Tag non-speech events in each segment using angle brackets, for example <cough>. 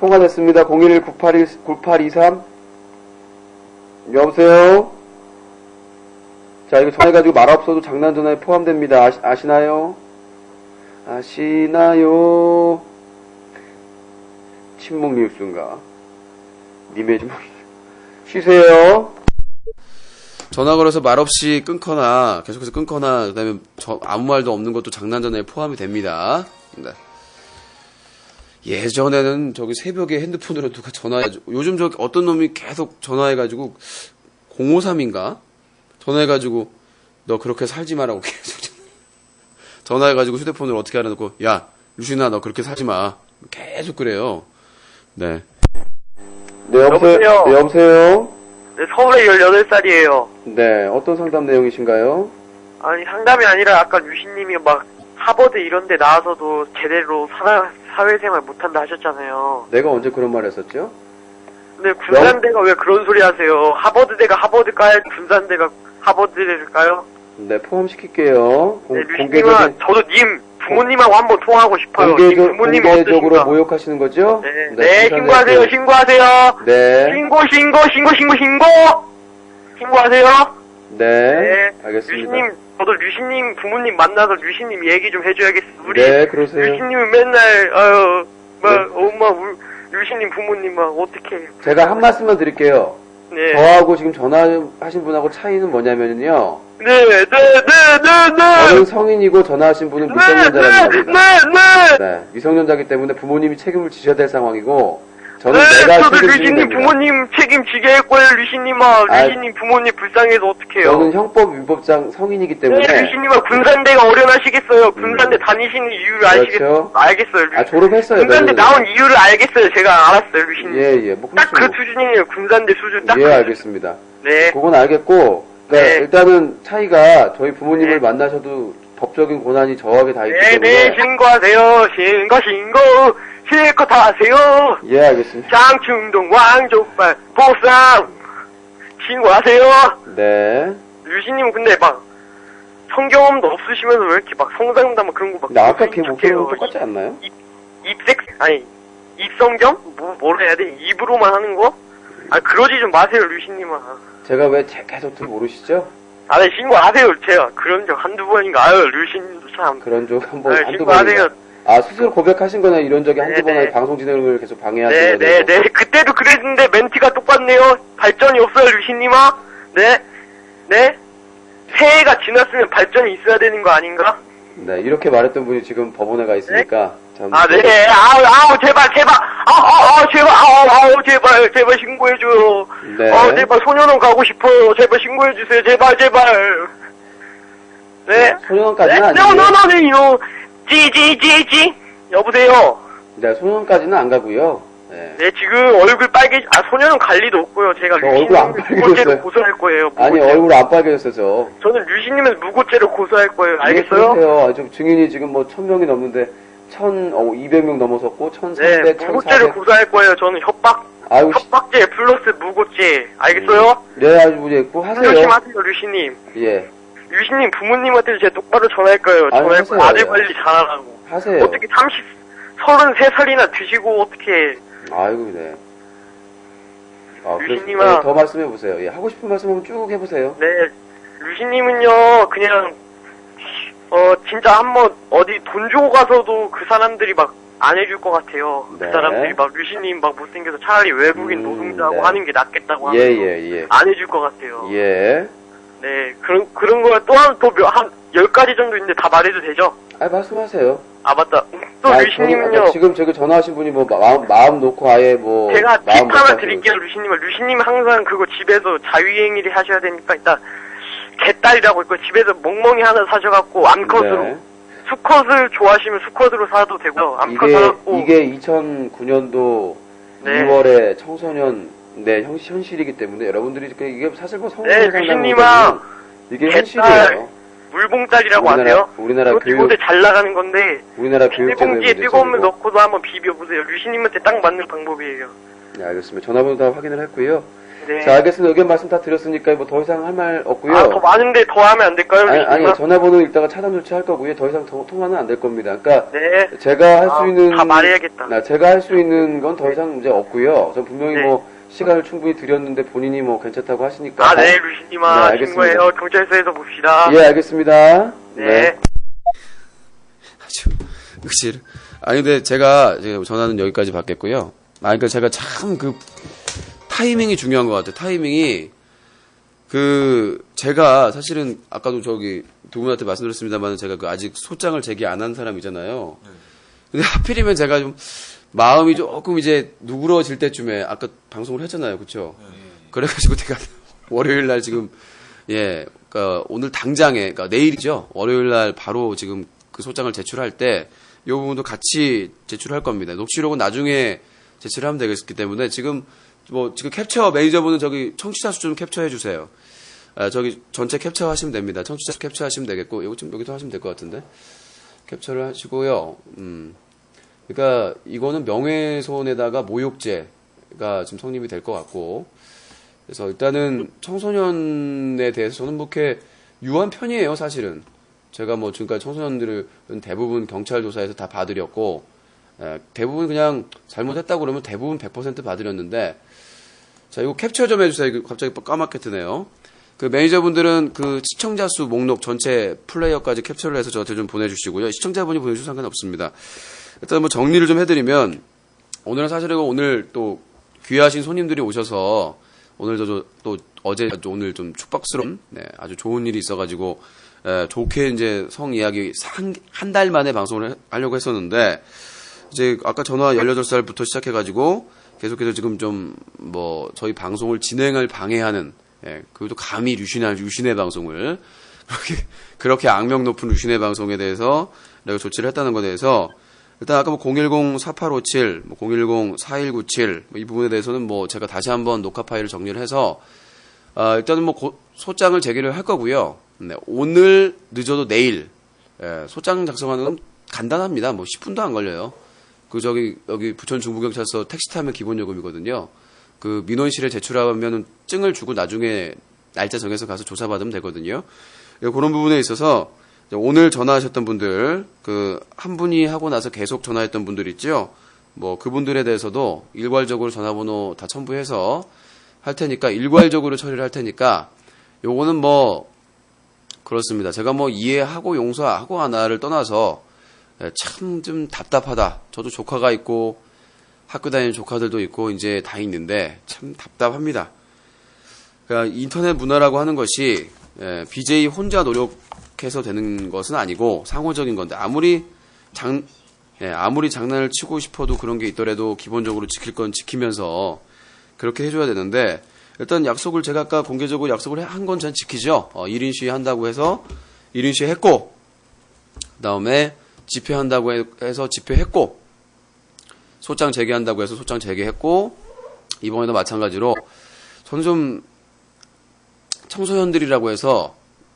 통화됐습니다. 011-9823. 여보세요? 자, 이거 전화해가지고 말 없어도 장난 전화에 포함됩니다. 아시, 아시나요? 아시나요? 침묵 뉴스인가? 님의 좀 쉬세요. 전화 걸어서 말없이 끊거나 계속해서 끊거나 그다음에 저- 아무 말도 없는 것도 장난 전화에 포함이 됩니다. 네. 예전에는 저기 새벽에 핸드폰으로 누가 전화해가지고 요즘 저 어떤 놈이 계속 전화해가지고 053인가 전화해가지고 너 그렇게 살지 마라고 계속 전화- <laughs> 전화해가지고 휴대폰을 어떻게 알아놓고 야 루시나 너 그렇게 살지 마 계속 그래요. 네. 네 여보세요? 네, 여보세요. 네, 서울에 18살이에요. 네 어떤 상담 내용이신가요? 아니, 상담이 아니라 아까 유신님이 막 하버드 이런 데 나와서도 제대로 살아, 사회생활 못한다 하셨잖아요. 내가 언제 그런 말 했었죠? 근데 군산대가 왜 그런 소리 하세요? 하버드대가 하버드 까야 군산대가 하버드를 까요? 네 포함시킬게요. 공, 네, 공개적인 저도 님 부모님하고 한번 통화하고 싶어요. 님 공개적, 부모님 공개적으로 어떠신가? 모욕하시는 거죠? 네, 네, 감사합니다. 신고하세요, 신고하세요. 네, 신고, 신고, 신고, 신고, 신고! 신고하세요. 네, 네. 알겠습니다. 류신님, 저도 류신님 부모님 만나서 류신님 얘기 좀 해줘야겠어요. 우리 네, 그러세요. 류신님은 맨날, 아유, 막, 네. 엄마, 울, 류신님 부모님 막, 어떻게. 제가 한 말씀만 드릴게요. 네. 저하고 지금 전화하신 분하고 차이는 뭐냐면요. 네, 네, 네, 네, 네! 저는 성인이고 전화하신 분은 네, 미성년자라는 네, 겁니다. 네, 네! 네, 미성년자기 때문에 부모님이 책임을 지셔야 될 상황이고, 저는 네, 내가 저도 책임지는 류신님 겁니다. 부모님 책임지게 할 거예요, 류신님아. 아, 류신님 부모님 불쌍해서 어떡해요. 저는 형법 위법상 성인이기 네, 때문에 류신님아, 군산대가 어련하시겠어요. 군산대 다니시는 이유를 아시겠어요. 그렇죠. 알겠어요, 류 아 졸업했어요. 군산대 저는. 나온 이유를 알겠어요. 제가 알았어요, 류신님. 예, 예, 뭐 딱 그 그렇죠. 수준이에요. 군산대 수준 딱. 예, 그 알겠습니다. 네. 그건 알겠고, 그러니까 네. 일단은 차이가 저희 부모님을 네. 만나셔도 법적인 권한이 저하게 다 있기 네, 때문에 네, 신고하세요. 신고, 신고. 실컷 하세요. 예, 알겠습니다. 장충동 왕족발 보쌈. 신고하세요. 네. 유신님 근데 막 성경험도 없으시면서 왜 이렇게 막 성상담 막 그런 거막 근데 아까 걔 목소리랑 똑같지 않나요? 입색 아니 입성경 뭐 뭐라 해야 돼 입으로만 하는 거? 아 그러지 좀 마세요 류신님아. 제가 왜 제- 계속 들 모르시죠? 아, 네, 신고하세요. 제가 그런 적 한두 번인가. 아유, 류신님도 참. 그런 적 한번 아, 한두 신고하세요. 아 스스로 고백하신 거나 이런 적이 한두 네, 번 네. 아니 방송 진행을 계속 방해하신 네, 거죠? 네, 네. 그때도 그랬는데 멘트가 똑같네요. 발전이 없어요, 류신님아. 네, 네. 새해가 지났으면 발전이 있어야 되는 거 아닌가? 네, 이렇게 말했던 분이 지금 법원에 가 있으니까 참 아, 네. 아우, 아우, 제발, 제발. 아우, 아우, 아우, 제발, 아우, 아우, 제발, 제발 신고해줘요. 네. 어, 제발 소년원 가고 싶어요. 제발 신고해주세요. 제발, 제발. 네. 소년원까지는 네, 아니고요. 노노노노 찌찌찌찌. 여보세요. 네, 소년원까지는 안 가고요. 네. 네, 지금 얼굴 빨개, 아, 소년은 갈 리도 없고요. 제가 저 얼굴 안 류신님 무고죄로 빨개졌어요. 고소할 거예요. 아니 무고죄. 얼굴 안 빨개졌어요 저. 저는 류신님은 무고죄로 고소할 거예요. 예, 알겠어요? 지금 증인이 지금 뭐 천 명이 넘는데 천, 어, 200명 넘어섰고 네, 천삼백, 무고죄로 천사백. 고소할 거예요. 저는 협박, 아유, 씨. 협박죄 플러스 무고죄. 알겠어요? 네, 아주 무죄했고 하세요. 조심하세요, 류신님. 예, 류신님 부모님한테도 제가 똑바로 전화할 거예요. 아유, 전화할 하세요. 아들 관리 잘하라고. 하세요. 어떻게 30, 33살이나 드시고 어떻게 아이고, 네. 아, 유신님아. 네, 더 말씀해 보세요. 예, 하고 싶은 말씀은 쭉 해보세요. 네, 루시님은요, 그냥, 어, 진짜 한번 어디 돈 주고 가서도 그 사람들이 막 안 해줄 것 같아요. 네. 그 사람들이 막 루시님 막 못생겨서 차라리 외국인 음, 노동자하고 네. 하는 게 낫겠다고 예, 하면서 예, 예. 안 해줄 것 같아요. 예. 네, 그런, 그런 거 또한 또한열 가지 정도 있는데 다 말해도 되죠? 아, 말씀하세요. 아, 맞다. 또 아, 루시님은요, 저는 지금 저기 전화하신 분이 뭐 마음, 마음 놓고 아예 뭐 제가 팁 하나 못 드릴게요, 루시님은. 루시님 항상 그거 집에서 자유행위를 하셔야 되니까 일단 개딸이라고 있고 집에서 멍멍이 하나 사셔갖고 암컷으로 네. 수컷을 좋아하시면 수컷으로 사도 되고요. 암컷 이게 사갖고 이게 2009년도 네. 2월에 청소년 네 현, 현실 이기 때문에 여러분들이 그 이게 사실 뭐 성공 네, 유신님아. 이게 현실이에요. 물봉짜리라고 우리나라- 아세요? 우리나라 그거 교육- 잘 나가는 건데 우리나라 비닐봉지에 뜨거운 물. 넣고도 한번 비벼보세요. 루시님한테 딱 맞는 방법이에요. 네, 알겠습니다. 전화번호 다 확인을 했고요. 네. 자, 알겠습니다. 의견 말씀 다 드렸으니까 뭐 더 이상 할 말 없고요. 아, 더 많은데 더 하면 안 될까요, 아니? 아니, 전화번호 이따가 차단 조치할 거고요. 더 이상 더- 통화는 안 될 겁니다. 그러니까 네. 제가 할수 아, 있는 다 말해야겠다. 아, 제가 할 수 있는 건 더 이상 문제 없고요. 전 분명히 네. 뭐 시간을 충분히 드렸는데 본인이 뭐 괜찮다고 하시니까. 아, 네, 루시님아. 네, 네, 알겠습니다. 거예요. 경찰서에서 봅시다. 예, 알겠습니다. 네. 아주 역시 아니 근데 제가 전화는 여기까지 받겠고요. 아 그러니까 제가 참 그 타이밍이 중요한 것 같아요. 타이밍이 그 제가 사실은 아까도 저기 두 분한테 말씀드렸습니다만 제가 그 아직 소장을 제기 안 한 사람이잖아요. 근데 하필이면 제가 좀 마음이 조금 이제 누그러질 때쯤에 아까 방송을 했잖아요, 그렇죠? 그래가지고 <laughs> 제가 월요일 날 지금 예, 그러니까 오늘 당장에 그러니까 내일이죠. 월요일 날 바로 지금 그 소장을 제출할 때 이 부분도 같이 제출할 겁니다. 녹취록은 나중에 제출하면 되겠기 때문에 지금 뭐 지금 캡처 매니저분은 저기 청취자 수 좀 캡처해 주세요. 아, 저기 전체 캡처 하시면 됩니다. 청취자 수 캡처 하시면 되겠고 이거 좀 여기도 하시면 될 것 같은데 캡처를 하시고요. 음. 그러니까 이거는 명예훼손에다가 모욕죄가 지금 성립이 될 것 같고 그래서 일단은 청소년에 대해서 저는 뭐 이렇게 유한 편이에요, 사실은. 제가 뭐 지금까지 청소년들은 대부분 경찰 조사에서 다 봐드렸고, 에, 대부분 그냥 잘못했다고 그러면 대부분 100% 봐드렸는데, 자, 이거 캡처 좀 해주세요. 갑자기 까맣게 뜨네요. 그 매니저분들은 그 시청자 수 목록 전체 플레이어까지 캡처를 해서 저한테 좀 보내주시고요. 시청자분이 보내주셔도 상관없습니다. 일단 뭐 정리를 좀 해드리면, 오늘은 사실은 오늘 또 귀하신 손님들이 오셔서 오늘 저, 저, 또 어제 오늘 좀 축박스러운 네, 아주 좋은 일이 있어가지고 에, 좋게 이제 성 이야기 한 달 만에 방송을 해- 하려고 했었는데 이제 아까 전화 18살부터 시작해가지고 계속해서 지금 좀 뭐 저희 방송을 진행을 방해하는 예, 그것도 감히 유신한 유신의 방송을 그렇게 그렇게 악명 높은 유신의 방송에 대해서 내가 조치를 했다는 것에 대해서 일단 아까 뭐 010-4857, 뭐 010-4197, 이 부분에 대해서는 뭐 제가 다시 한번 녹화 파일을 정리를 해서, 아, 일단은 뭐 고- 소장을 제기를 할 거고요. 네, 오늘 늦어도 내일, 예, 소장 작성하는 건 간단합니다. 뭐 10분도 안 걸려요. 그 저기, 여기 부천 중부경찰서 택시 타면 기본 요금이거든요. 그 민원실에 제출하면 증을 주고 나중에 날짜 정해서 가서 조사받으면 되거든요. 예, 그런 부분에 있어서 오늘 전화하셨던 분들 그 한 분이 하고 나서 계속 전화했던 분들 있죠. 뭐 그분들에 대해서도 일괄적으로 전화번호 다 첨부해서 할 테니까 일괄적으로 처리를 할 테니까 요거는 뭐 그렇습니다. 제가 뭐 이해하고 용서하고 하나를 떠나서 예, 참좀 답답하다. 저도 조카가 있고 학교 다니는 조카들도 있고 이제 다 있는데 참 답답합니다. 그러니까 인터넷 문화라고 하는 것이 예, BJ 혼자 노력해서 되는 것은 아니고 상호적인 건데 아무리 장 예, 아무리 장난을 치고 싶어도 그런 게 있더라도 기본적으로 지킬 건 지키면서 그렇게 해줘야 되는데 일단 약속을 제가 아까 공개적으로 약속을 한 건 전 지키죠. 어, 1인 시위 한다고 해서 1인 시위 했고 그다음에 집회한다고 해- 해서 집회했고 소장 재개한다고 해서 소장 재개했고 이번에도 마찬가지로 저는 좀 청소년들이라고 해서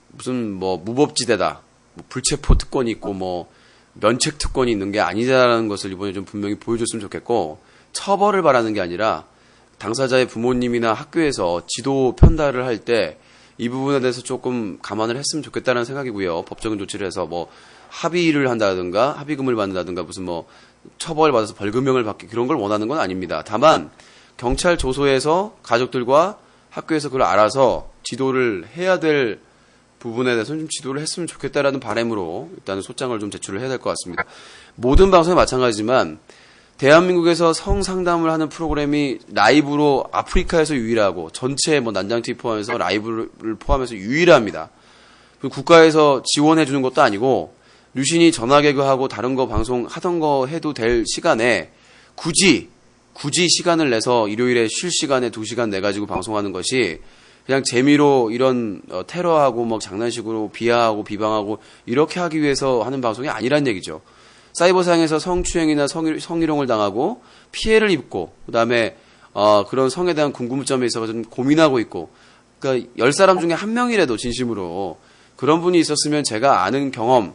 무슨 뭐 무법지대다, 뭐 불체포 특권이 있고 뭐 면책 특권이 있는 게 아니다라는 것을 이번에 좀 분명히 보여줬으면 좋겠고 처벌을 바라는 게 아니라 당사자의 부모님이나 학교에서 지도 편달을 할 때 이 부분에 대해서 조금 감안을 했으면 좋겠다는 생각이고요. 법적인 조치를 해서 뭐 합의를 한다든가 합의금을 받는다든가 무슨 뭐 처벌 받아서 벌금형을 받기 그런 걸 원하는 건 아닙니다. 다만 경찰 조소에서 가족들과 학교에서 그걸 알아서 지도를 해야 될 부분에 대해서는 좀 지도를 했으면 좋겠다라는 바람으로 일단은 소장을 좀 제출을 해야 될 것 같습니다. 모든 방송에 마찬가지지만 대한민국에서 성상담을 하는 프로그램이 라이브로 아프리카에서 유일하고 전체 뭐 난장티 포함해서 라이브를 포함해서 유일합니다. 그 국가에서 지원해 주는 것도 아니고 유신이 전화 개그하고 다른 거 방송 하던 거 해도 될 시간에 굳이 굳이 시간을 내서 일요일에 쉴 시간에 두 시간 내 가지고 방송하는 것이 그냥 재미로 이런 어, 테러하고 뭐 장난식으로 비하하고 비방하고 이렇게 하기 위해서 하는 방송이 아니란 얘기죠. 사이버상에서 성추행이나 성희, 성희롱을 당하고 피해를 입고 그다음에 어, 그런 성에 대한 궁금점에 있어서 좀 고민하고 있고 그러니까 열 사람 중에 한 명이라도 진심으로 그런 분이 있었으면 제가 아는 경험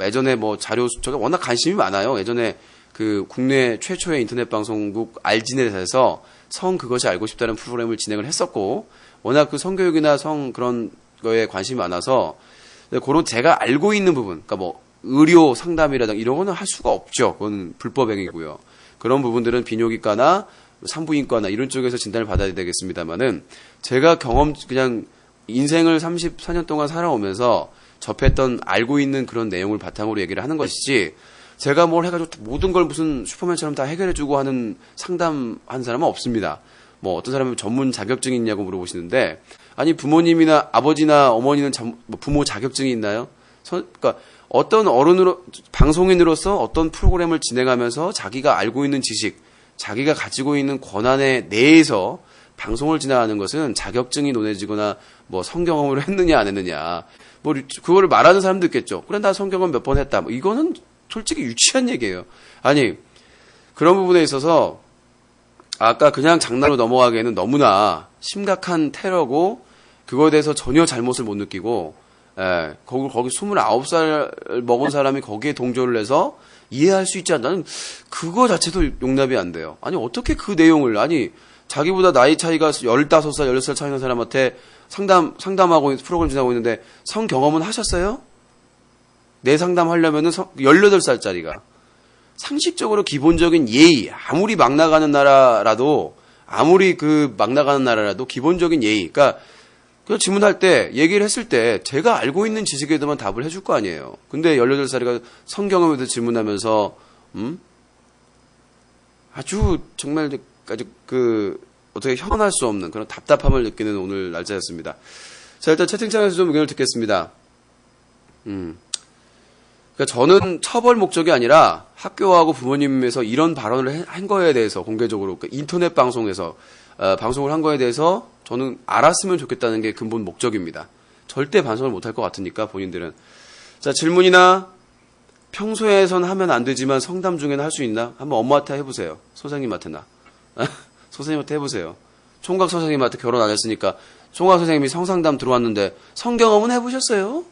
예전에 뭐 자료 제가 워낙 관심이 많아요. 예전에 그 국내 최초의 인터넷 방송국 알진에서 성 그것이 알고 싶다는 프로그램을 진행을 했었고 워낙 그 성교육이나 성 그런 거에 관심이 많아서 그런 제가 알고 있는 부분, 그러니까 뭐 의료 상담이라든가 이런 거는 할 수가 없죠. 그건 불법 행위고요. 그런 부분들은 비뇨기과나 산부인과나 이런 쪽에서 진단을 받아야 되겠습니다만은 제가 경험 그냥 인생을 34년 동안 살아오면서 접했던 알고 있는 그런 내용을 바탕으로 얘기를 하는 것이지 제가 뭘 해가지고 모든 걸 무슨 슈퍼맨처럼 다 해결해주고 하는 상담한 사람은 없습니다. 뭐 어떤 사람은 전문 자격증이 있냐고 물어보시는데 아니 부모님이나 아버지나 어머니는 참- 뭐 부모 자격증이 있나요? 서- 그러니까 어떤 어른으로 방송인으로서 어떤 프로그램을 진행하면서 자기가 알고 있는 지식, 자기가 가지고 있는 권한에 내에서 방송을 진행하는 것은 자격증이 논해지거나 뭐 성경험을 했느냐 안 했느냐 뭐 그거를 말하는 사람도 있겠죠. 그래 나 성경험 몇 번 했다. 뭐 이거는 솔직히 유치한 얘기예요. 아니 그런 부분에 있어서 아까 그냥 장난으로 넘어가기에는 너무나 심각한 테러고 그거에 대해서 전혀 잘못을 못 느끼고 예, 거기 거기 29살 먹은 사람이 거기에 동조를 해서 이해할 수 있지 않나 나는 그거 자체도 용납이 안 돼요. 아니 어떻게 그 내용을 아니 자기보다 나이 차이가 15살, 16살 차이 나는 사람한테 상담 상담하고 프로그램 진행하고 있는데 성 경험은 하셨어요? 내 상담하려면은 18살짜리가 상식적으로 기본적인 예의, 아무리 막 나가는 나라라도, 아무리 그 막 나가는 나라라도 기본적인 예의, 그러니까 그 질문할 때, 얘기를 했을 때, 제가 알고 있는 지식에 대해서만 답을 해줄 거 아니에요. 근데 18살이가 성경험에 대해서 질문하면서, 음? 아주 정말 아주 그, 어떻게 현할 수 없는 그런 답답함을 느끼는 오늘 날짜였습니다. 자, 일단 채팅창에서 좀 의견을 듣겠습니다. 음. 그러니까 저는 처벌 목적이 아니라 학교하고 부모님에서 이런 발언을 해- 한 거에 대해서 공개적으로 그러니까 인터넷 방송에서 어, 방송을 한 거에 대해서 저는 알았으면 좋겠다는 게 근본 목적입니다. 절대 반성을 못할 것 같으니까 본인들은 자 질문이나 평소에선 하면 안 되지만 성담 중에는 할 수 있나? 한번 엄마한테 해보세요. 선생님한테나 <laughs> 선생님한테 해보세요. 총각 선생님한테 결혼 안 했으니까 총각 선생님이 성상담 들어왔는데 성경험은 해보셨어요?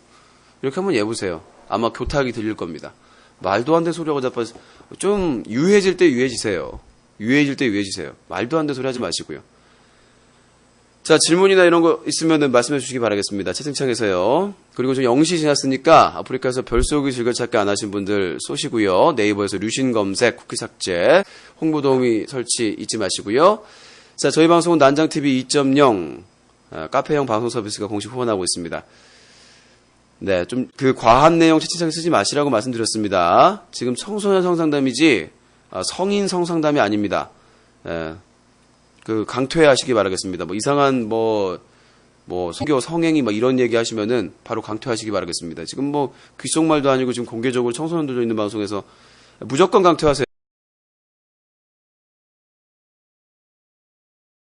이렇게 한번 해보세요. 아마 교탁이 들릴 겁니다. 말도 안 되는 소리하고 자빠서 좀 유해질 때 유해지세요. 유해질 때 유해지세요. 말도 안 되는 소리 하지 마시고요. 자, 질문이나 이런 거 있으면 말씀해 주시기 바라겠습니다. 채팅창에서요. 그리고 좀 0시 지났으니까 아프리카에서 별쏘기 즐겨찾기 안 하신 분들 쏘시고요. 네이버에서 류신 검색, 쿠키 삭제, 홍보 도우미 설치 잊지 마시고요. 자, 저희 방송은 난장TV 2.0 아, 카페형 방송 서비스가 공식 후원하고 있습니다. 네, 좀 그 과한 내용 채팅창에 쓰지 마시라고 말씀드렸습니다. 지금 청소년 성상담이지 아, 성인 성상담이 아닙니다. 예, 그 강퇴하시기 바라겠습니다. 뭐 이상한 뭐 뭐 성교 성행위 뭐 이런 얘기 하시면은 바로 강퇴하시기 바라겠습니다. 지금 뭐 귓속말도 아니고 지금 공개적으로 청소년들 있는 방송에서 무조건 강퇴하세요.